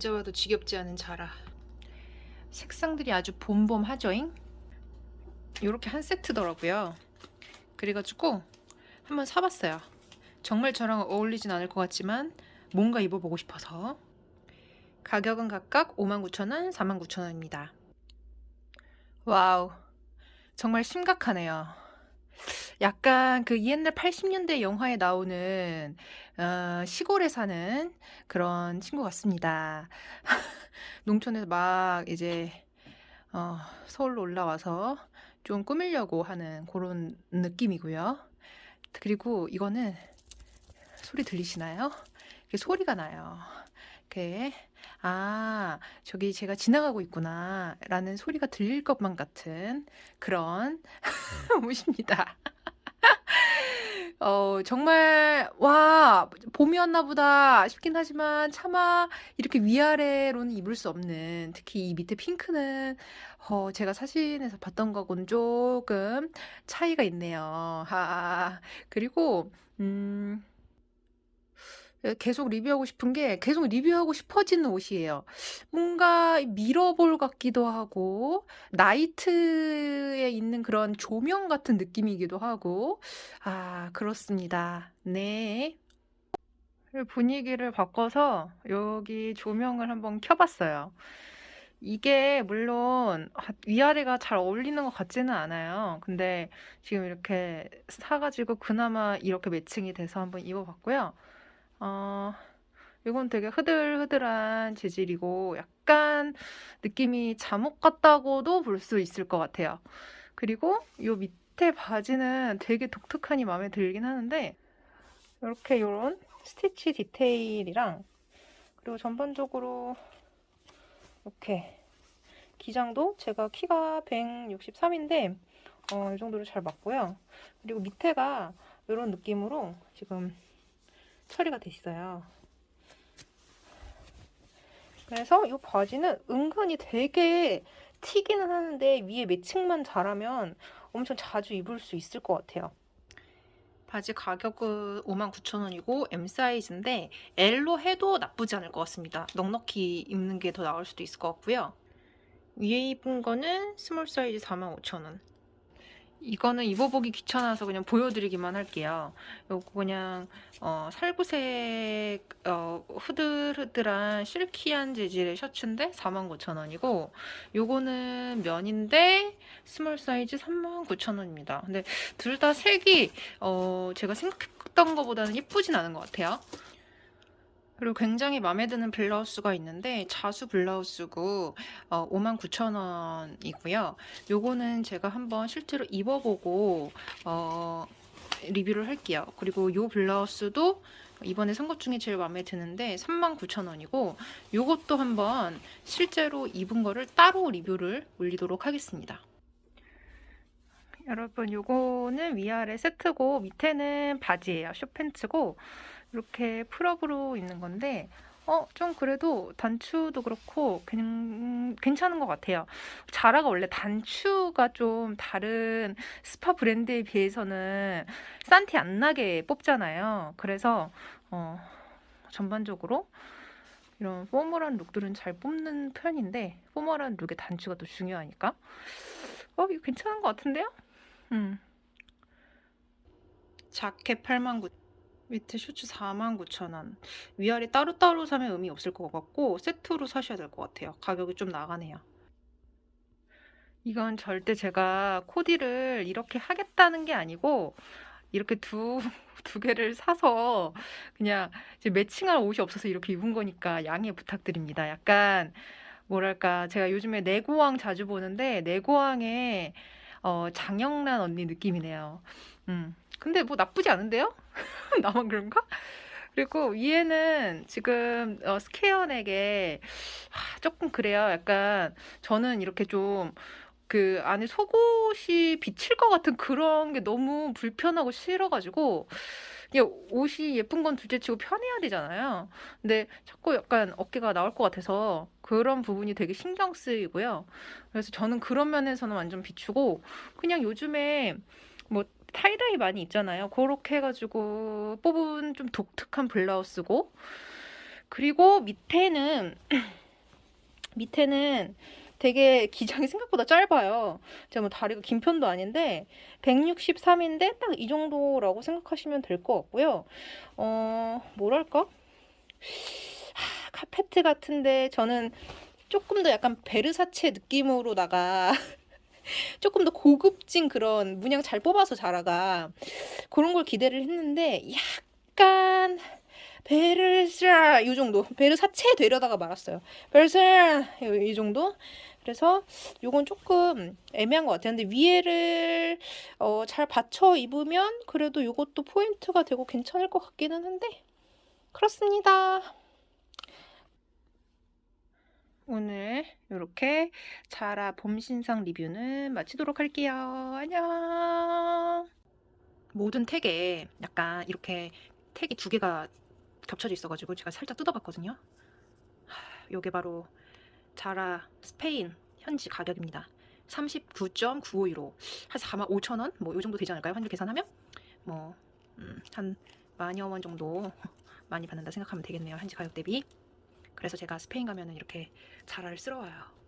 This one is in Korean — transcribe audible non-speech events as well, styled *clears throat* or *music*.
만져봐도 지겹지 않은 자라. 색상들이 아주 봄봄하죠잉? 요렇게 한 세트더라고요. 그래가지고 한번 사봤어요. 정말 저랑 어울리진 않을 것 같지만 뭔가 입어보고 싶어서. 가격은 각각 59,000원, 49,000원입니다. 와우. 정말 심각하네요. 약간 그 옛날 80년대 영화에 나오는 어, 시골에 사는 그런 친구 같습니다. *laughs* 농촌에서 막 이제 어, 서울로 올라와서 좀 꾸미려고 하는 그런 느낌이고요. 그리고 이거는 소리 들리시나요? 이게 소리가 나요. 이렇게 아 저기 제가 지나가고 있구나 라는 소리가 들릴 것만 같은 그런 *laughs* 옷입니다. 어, 정말, 와, 봄이 왔나 보다 싶긴 하지만 차마 이렇게 위아래로는 입을 수 없는, 특히 이 밑에 핑크는, 어, 제가 사진에서 봤던 거하고는 조금 차이가 있네요. 하, 그리고, 음, 계속 리뷰하고 싶은 게 계속 리뷰하고 싶어지는 옷이에요. 뭔가 미러볼 같기도 하고 나이트에 있는 그런 조명 같은 느낌이기도 하고 아 그렇습니다. 네. 분위기를 바꿔서 여기 조명을 한번 켜봤어요. 이게 물론 아, 위아래가 잘 어울리는 것 같지는 않아요. 근데 지금 이렇게 사가지고 그나마 이렇게 매칭이 돼서 한번 입어봤고요. 어, 이건 되게 흐들흐들한 재질이고 약간 느낌이 잠옷 같다고도 볼 수 있을 것 같아요. 그리고 이 밑에 바지는 되게 독특하니 마음에 들긴 하는데 이렇게 이런 스티치 디테일이랑 그리고 전반적으로 이렇게 기장도 제가 키가 163인데 어, 이 정도로 잘 맞고요. 그리고 밑에가 이런 느낌으로 지금 처리가 돼 있어요. 그래서 이 바지는 은근히 되게 튀기는 하는데 위에 매칭만 잘하면 엄청 자주 입을 수 있을 것 같아요. 바지 가격은 59,000원이고 M 사이즈인데 L로 해도 나쁘지 않을 것 같습니다. 넉넉히 입는 게 더 나을 수도 있을 것 같고요. 위에 입은 거는 스몰 사이즈 45,000원. 이거는 입어보기 귀찮아서 그냥 보여드리기만 할게요. 요거 그냥 어, 살구색 어, 흐들흐들한 실키한 재질의 셔츠인데 49,000원이고 요거는 면인데 스몰 사이즈 39,000원입니다. 근데 둘 다 색이 어, 제가 생각했던 것보다는 예쁘진 않은 것 같아요. 그리고 굉장히 마음에 드는 블라우스가 있는데 자수 블라우스고 어, 59,000원이고요. 요거는 제가 한번 실제로 입어보고 어, 리뷰를 할게요. 그리고 요 블라우스도 이번에 산 것 중에 제일 마음에 드는데 39,000원이고 요것도 한번 실제로 입은 거를 따로 리뷰를 올리도록 하겠습니다. 여러분 요거는 위아래 세트고 밑에는 바지예요. 숏팬츠고 이렇게 풀업으로 입는 건데 어, 좀 그래도 단추도 그렇고 그냥 괜찮은 것 같아요. 자라가 원래 단추가 좀 다른 스파 브랜드에 비해서는 싼 티 안 나게 뽑잖아요. 그래서 어, 전반적으로 이런 포멀한 룩들은 잘 뽑는 편인데 포멀한 룩의 단추가 또 중요하니까 어, 이거 괜찮은 것 같은데요? 음. 자켓 89,000원 밑에 슈츠 49,000원. 위아래 따로따로 사면 의미 없을 것 같고 세트로 사셔야 될 것 같아요. 가격이 좀 나가네요. 이건 절대 제가 코디를 이렇게 하겠다는 게 아니고 이렇게 두, *laughs* 두 개를 사서 그냥 이제 매칭할 옷이 없어서 이렇게 입은 거니까 양해 부탁드립니다. 약간 뭐랄까 제가 요즘에 내고왕 자주 보는데 내고왕의 어, 장영란 언니 느낌이네요. 음. 근데 뭐 나쁘지 않은데요? *laughs* 나만 그런가? 그리고 위에는 지금 어, 스퀘어넥에 하, 조금 그래요. 약간 저는 이렇게 좀 그 안에 속옷이 비칠 것 같은 그런 게 너무 불편하고 싫어가지고 이게 옷이 예쁜 건 둘째치고 편해야 되잖아요. 근데 자꾸 약간 어깨가 나올 것 같아서 그런 부분이 되게 신경 쓰이고요. 그래서 저는 그런 면에서는 완전 비추고 그냥 요즘에 뭐 타이다이 많이 있잖아요. 그렇게 해가지고 뽑은 좀 독특한 블라우스고 그리고 밑에는 *clears throat* 밑에는 되게 기장이 생각보다 짧아요. 제가 뭐 다리가 긴 편도 아닌데 163인데 딱 이 정도라고 생각하시면 될 것 같고요. 어, 뭐랄까? 하, 카페트 같은데 저는 조금 더 약간 베르사체 느낌으로다가 *laughs* 조금 더 고급진 그런 문양 잘 뽑아서 자라가 그런 걸 기대를 했는데 약간 베르사 이 정도 베르사체 되려다가 말았어요. 베르사 이 정도. 그래서 요건 조금 애매한 것 같아요. 근데 위에를 어, 잘 받쳐 입으면 그래도 요것도 포인트가 되고 괜찮을 것 같기는 한데 그렇습니다. 오늘 이렇게 자라 봄 신상 리뷰는 마치도록 할게요. 안녕. 모든 택에 약간 이렇게 택이 두 개가 겹쳐져 있어가지고 제가 살짝 뜯어봤거든요. 하, 요게 바로 자라 스페인 현지 가격입니다. 39.951호 한 4만 5천 원? 뭐요 정도 되지 않을까요? 환율 계산하면? 뭐한 만여 원 정도 *laughs* 많이 받는다 생각하면 되겠네요. 현지 가격 대비. 그래서 제가 스페인 가면은 이렇게 자라를 쓸어 와요.